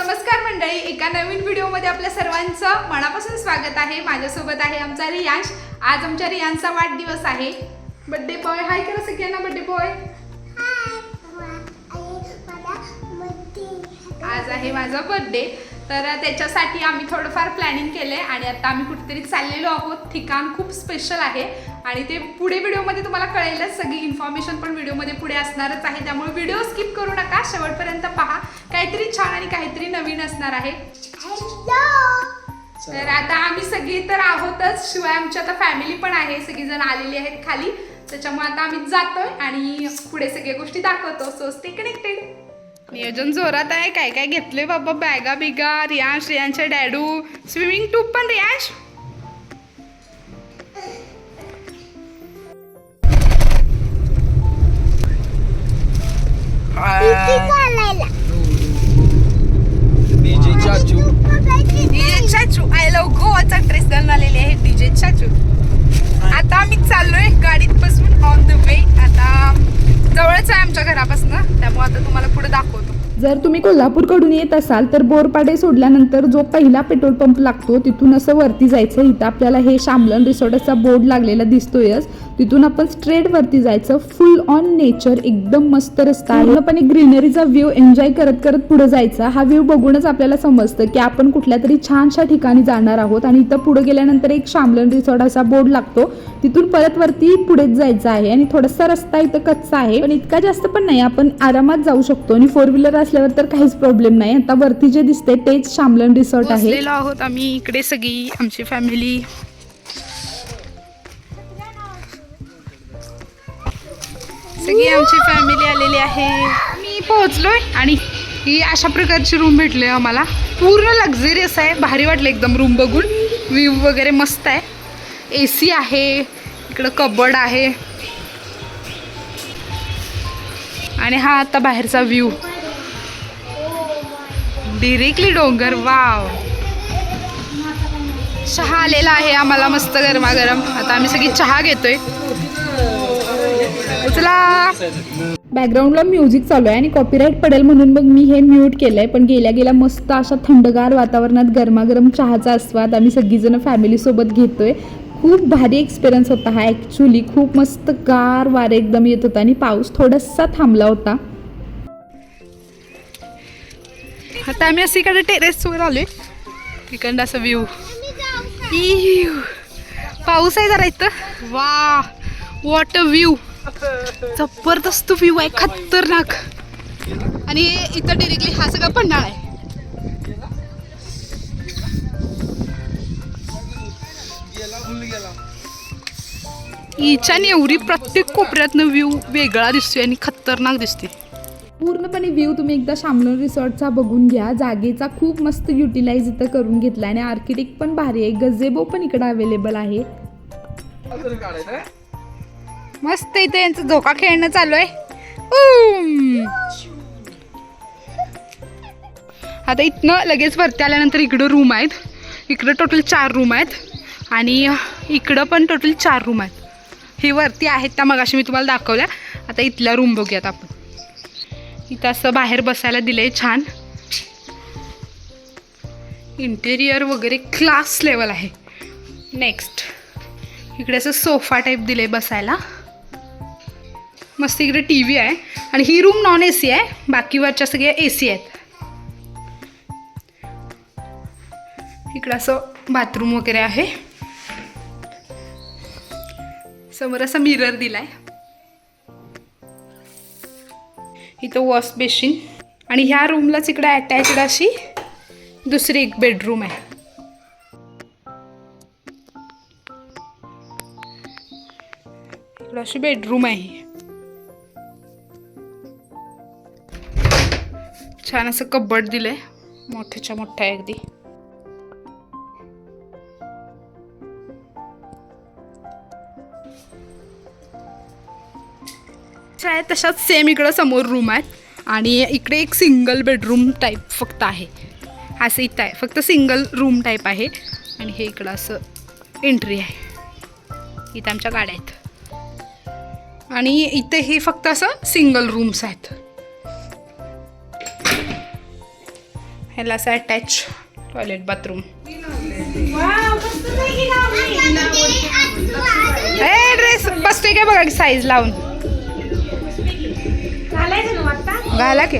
नमस्कार मंडळी एका नवीन व्हिडिओमध्ये आपल्या सर्वांचं मनापासून स्वागत आहे. माझ्यासोबत आहे आमचा रियांश. आज आमच्या रियांशचा वाढदिवस आहे. बर्थडे बॉय हाय करा सगळ्यांना बर्थडे बॉय आज आहे माझा बर्थडे तर त्याच्यासाठी आम्ही थोडंफार प्लॅनिंग केलं आहे आणि आता आम्ही कुठेतरी चाललेलो आहोत. ठिकाण खूप स्पेशल आहे. आणि ते पुढे व्हिडिओमध्ये तुम्हाला कळेलच. सगळी इन्फॉर्मेशन पण व्हिडिओमध्ये पुढे असणारच आहे. त्यामुळे व्हिडिओ स्किप करू नका. शेवटपर्यंत पहा. काहीतरी छान आणि काहीतरी नवीन असणार आहे. तर आता आम्ही सगळी तर आहोतच. शिवाय आमची आता फॅमिली पण आहे. सगळीजण आलेली आहेत खाली. त्याच्यामुळे आता आम्ही जातोय आणि पुढे सगळ्या गोष्टी दाखवतो. सो स्टे कनेक्टेड नियोजन जोरात आहे. काय काय घेतले बाबा? बॅगा बिगा रियांश रियांशचे डॅडू. स्विमिंग टूब पण रियांश? डीजे चाचू. डीजे चाचू. आय लव गोवाचा ड्रेस घालून आलेले आहे डीजे चाचू. आता आम्ही चाललोय गाडीत बसून ऑन द वे आता जवळच आहे आमच्या घरापासून त्यामुळे आता तुम्हाला पुढे दाखवतो. जर तुम्ही कोल्हापूरकडून येत असाल तर बोरपाडे सोडल्यानंतर जो पहिला पेट्रोल पंप लागतो तिथून असं वरती जायचं. इथं आपल्याला हे शामलन रिसॉर्टचा बोर्ड लागलेला दिसतोयच. तिथून आपण स्ट्रेट वरती जायचं. फुल ऑन नेचर एकदम मस्त रस्ता. आहे पूर्णपणे ग्रीनरीचा व्ह्यू एन्जॉय करत करत पुढे जायचा. हा व्ह्यू बघूनच आपल्याला समजतं की आपण कुठल्या तरी छानशा ठिकाणी जाणार आहोत आणि इथं पुढे गेल्यानंतर एक शामलन रिसॉर्ट असा बोर्ड लागतो. तिथून परत वरती पुढेच जायचं आहे आणि थोडासा रस्ता इथं कच्चा आहे. पण इतका जास्त पण नाही. आपण आरामात जाऊ शकतो आणि फोर व्हीलर असल्यावर तर काहीच प्रॉब्लेम नाही. आता वरती जे दिसते तेच शामलन रिसॉर्ट आहे. आहोत आम्ही इकडे सगळी आमची फॅमिली सगळी आमची फॅमिली आलेली आहे. मी पोहोचलोय आणि ही अशा प्रकारची रूम भेटली आम्हाला. पूर्ण लक्झरियस आहे. भारी वाटलं एकदम रूम बघून. व्ह्यू वगैरे मस्त आहे. ए सी आहे. इकडं कबड आहे. आणि हा आता बाहेरचा व्ह्यू डिरेक्टली डोंगर. वाव चहा आलेला आहे आम्हाला मस्त गरमागरम. आता आम्ही सगळी चहा घेतोय. उचला बॅकग्राऊंडला म्युझिक चालू आहे आणि कॉपीराईट पडेल म्हणून मग मी हे म्यूट केलंय. पण गेल्या गेल्या मस्त अशा थंडगार वातावरणात गरमागरम चहाचा आस्वाद आम्ही सगळीजण फॅमिली सोबत घेतोय. खूप भारी एक्सपिरियन्स होता हा ॲक्च्युली खूप मस्त गार वारे एकदम येत होता आणि पाऊस थोडासा थांबला होता. आता आम्ही असं इकडे टेरेसवर आलोय. तिकडं असं व्ह्यू पाऊस आहे जरा इथं. वा वॉट अ व्ह्यू जबरदस्त व्ह्यू आहे खतरनाक. आणि इथं डिरेक्टली हा सगळा पन्हाळा आहे. हिच्याने एवढी प्रत्येक कोपऱ्यातनं व्ह्यू वेगळा दिसतोय आणि खतरनाक दिसते पूर्णपणे व्ह्यू तुम्ही एकदा शामलोन रिसॉर्टचा बघून घ्या. जागेचा खूप मस्त युटिलाइज इथं करून घेतला आणि आर्किटेक्ट पण भारी आहे. गजेबो पण इकडं अवेलेबल आहे. मस्त इथे यांचं धोका खेळणं चालू आहे. आता इथनं लगेच वरती आल्यानंतर इकडं रूम आहेत. इकडं टोटल चार रूम आहेत. आणि इकडं पण टोटल चार रूम आहेत. हे वरती आहेत त्या मगाशी मी तुम्हाला दाखवल्या. आता इथल्या रूम बघूयात आपण. इथं असं बाहेर बसायला दिलंय छान. इंटेरियर वगैरे क्लास लेवल आहे. नेक्स्ट इकडे असं सोफा टाईप दिले बसायला. मस्त इकडे टी व्ही आहे. आणि ही रूम नॉन ए सी आहे. बाकीवरच्या सगळ्या ए सी आहेत. इकडं असं बाथरूम वगैरे आहे. समोर असा मिरर दिलाय. इथं वॉश बेसिन आणि ह्या रूमलाच इकडे अटॅचड अशी दुसरी एक बेडरूम आहे. इकडं अशी बेडरूम आहे छान असं कबड दिलंय. मोठ्याच्या मोठ्या आहे अगदी आहे तशाच सेम इकडं समोर रूम आहेत. आणि इकडे एक सिंगल बेडरूम टाईप फक्त आहे. असं इथं आहे. फक्त सिंगल रूम टाईप आहे. आणि हे इकडं असं एंट्री आहे. इथं आमच्या गाड्या आहेत. आणि इथे हे फक्त असं सिंगल रूम्स आहेत. ह्याला असं अटॅच टॉयलेट बाथरूम ड्रेस बसतोय काय बघा साईज लावून घाला की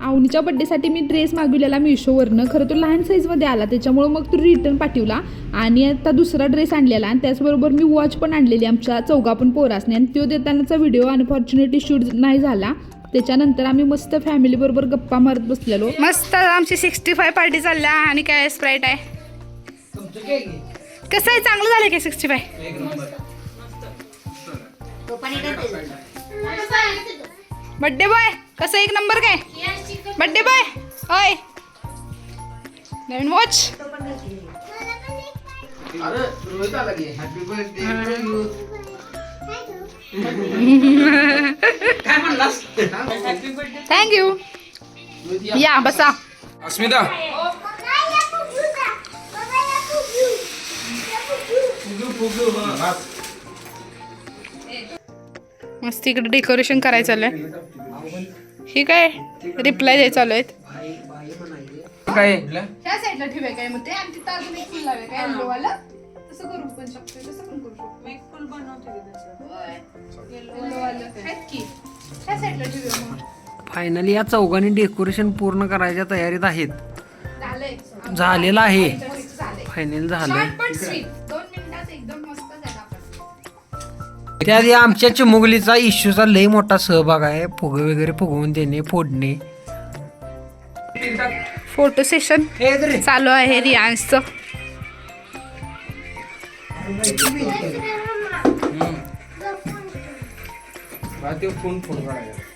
आवनीच्या बड्डेसाठी मी ड्रेस मागविलेला मिशोवरनं खरं तो लहान साईजमध्ये आला. त्याच्यामुळे मग तो रिटर्न पाठवला. आणि आता दुसरा ड्रेस आणलेला. आणि त्याचबरोबर मी वॉच पण आणलेली. आमच्या चौघा पण पोरासने. आणि तो देतानाचा व्हिडिओ अनफॉर्च्युनेटली शूट नाही झाला. त्याच्यानंतर आम्ही मस्त फॅमिली बरोबर गप्पा मारत बसलेलो. मस्त आमची सिक्स्टी फाय पार्टी चालल्या आणि काय स्प्राईट आहे. कसं आहे? चांगलं झालं काय सिक्स्टी फाय बड्डे बॉय कसं एक नंबर काय? बड्डे बॉय होय नवीन वॉच अरे रोहित आला की. हॅपी बर्थडे थँक्यू या बसा. अस्मिता. मस्त इकडे डेकोरेशन करायचं चालू हे काय? रिप्लाय द्यायचं चालू आहेत काय? ह्या साईडला ठेवूया काय मग? ते आणि तिथं अजून एक फुल लावूया काय? वालं तसं करू पण शकतो तसं पण करू शकतो एक फुल बनवते येल्लो वालं. आहेत की? ह्या साईडला ठेवूया मग. फायनली या चौघांनी डेकोरेशन पूर्ण करायच्या तयारीत आहेत. झालंय. झालेलं आहे. फायनल झालंय. शॉर्ट पण स्वीट दोन मिनिटात एकदम मस्त झाला आपण. त्याआधी आमच्या चिमुगलीचा इश्यूचा लई मोठा सहभाग आहे. फुगे वगैरे फुगवून देणे फोडणे. फोटो सेशन चालू आहे रियांशचं. फोन फोन करायचा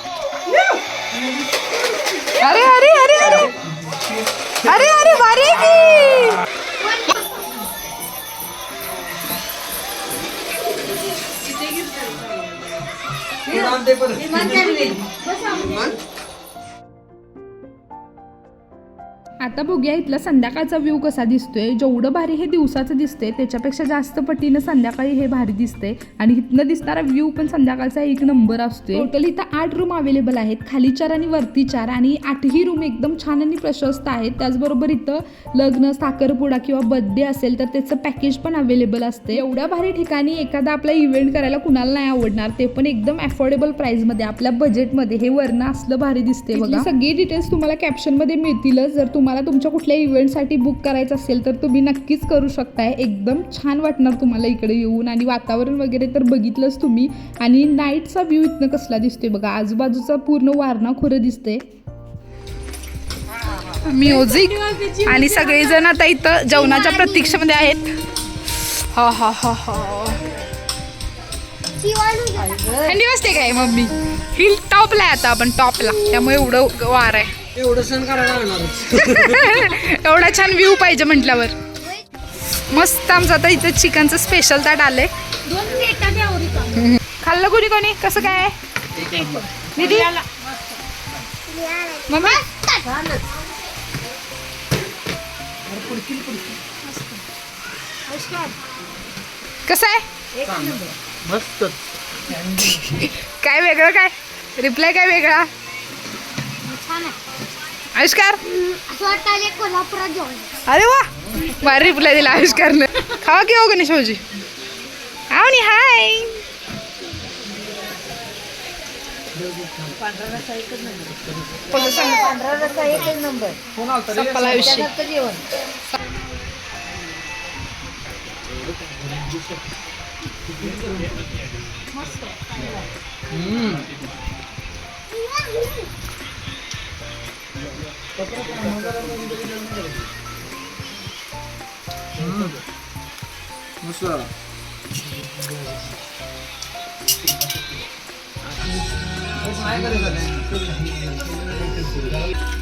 अरे अरे अरे अरे. अरे अरे भारी आहे आता बघूया इथला संध्याकाळचा व्ह्यू कसा दिसतोय. जेवढं भारी हे दिवसाचं दिसतंय त्याच्यापेक्षा जास्त पटीनं संध्याकाळी हे भारी दिसतंय. आणि इथनं दिसणारा व्ह्यू पण संध्याकाळचा एक नंबर असतोय. टोटल इथं आठ रूम अवेलेबल आहेत. खाली चार आणि वरती चार. आणि आठही रूम एकदम छान आणि प्रशस्त आहेत. त्याचबरोबर इथं लग्न साखरपुडा किंवा बर्थडे असेल तर त्याचं पॅकेज पण अवेलेबल असते एवढ्या भारी ठिकाणी एखादा आपला इव्हेंट करायला कुणाला नाही आवडणार. ते पण एकदम अफोर्डेबल प्राइसमध्ये आपल्या बजेटमध्ये हे वर्ण असलं भारी दिसते बघा. सगळी डिटेल्स तुम्हाला कॅप्शनमध्ये मिळतीलच. जर तुम्हाला तुमच्या कुठल्या इव्हेंटसाठी बुक करायचं असेल तर तुम्ही नक्कीच करू शकताय. एकदम छान वाटणार तुम्हाला इकडे येऊन. आणि वातावरण वगैरे तर बघितलंच तुम्ही. आणि नाईटचा व्ह्यू इथनं कसला दिसतोय बघा. आजूबाजूचा पूर्ण वारणा खोरं दिसते म्युझिक आणि सगळेजण आता इथं जेवणाच्या प्रतीक्षेमध्ये आहेत. हा हा हा हा. थंडी वाजते काय मम्मी? हिल टॉपला आहे आता आपण टॉपला त्यामुळे एवढं वार आहे. एवढं सण करायला लागणार एवढा छान व्ह्यू पाहिजे म्हटल्यावर. मस्त आमचं आता इथं चिकनचं स्पेशल ताट आलंय. खाल्लं कोणी कोणी? कसं काय? दीदी? मम्मी? कसं आहे? मस्त. काय वेगळं काय? रिप्लाय काय वेगळा? आविष्कार असं वाटतं कोल्हापुरात जाऊन. अरे वा! भारी रिप्लाय दिला आविष्कारनं खावा की हो गणेश भाऊजी? आवनी हाय! पांढरा रस्सा एकच नंबर संपला विषय फक्त जेवण हम्म. मस्त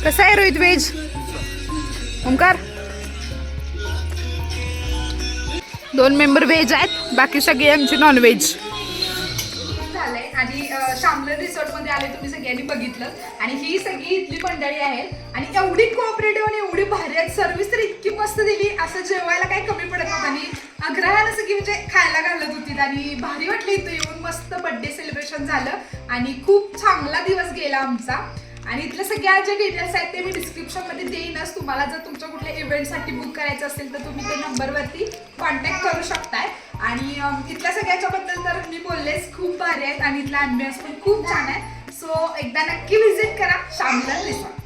कसं आहे रोहित व्हेज ओंकार दोन मेंबर व्हेज आहेत बाकी सगळे आमचे नॉनव्हेज झालंय आणि शामलन रिसॉर्टमध्ये आले तुम्ही सगळ्यांनी बघितलं. आणि ही सगळी इथली मंडळी आहेत. आणि एवढी कोऑपरेटिव्ह आणि एवढी भारी आहेत. सर्व्हिस तर इतकी मस्त दिली. असं जेवायला काही कमी पडत नव्हतं. आणि आग्रहाला सगळी म्हणजे खायला घालत होती. आणि भारी वाटली इथं येऊन. मस्त बर्थडे सेलिब्रेशन झालं. आणि खूप चांगला दिवस गेला आमचा. आणि इथल्या सगळ्या ज्या डिटेल्स आहेत ते मी डिस्क्रिप्शनमध्ये देईनच. तुम्हाला जर तुमच्या कुठल्या इव्हेंटसाठी बुक करायचं असेल तर तुम्ही त्या नंबरवरती कॉन्टॅक्ट करू शकताय. आणि इथल्या सगळ्याच्या बद्दल तर मी बोललेच. खूप भारी आहेत आणि इथला अम्बियन्स पण खूप छान आहे. सो एकदा नक्की व्हिजिट करा. शामला रिसॉर्ट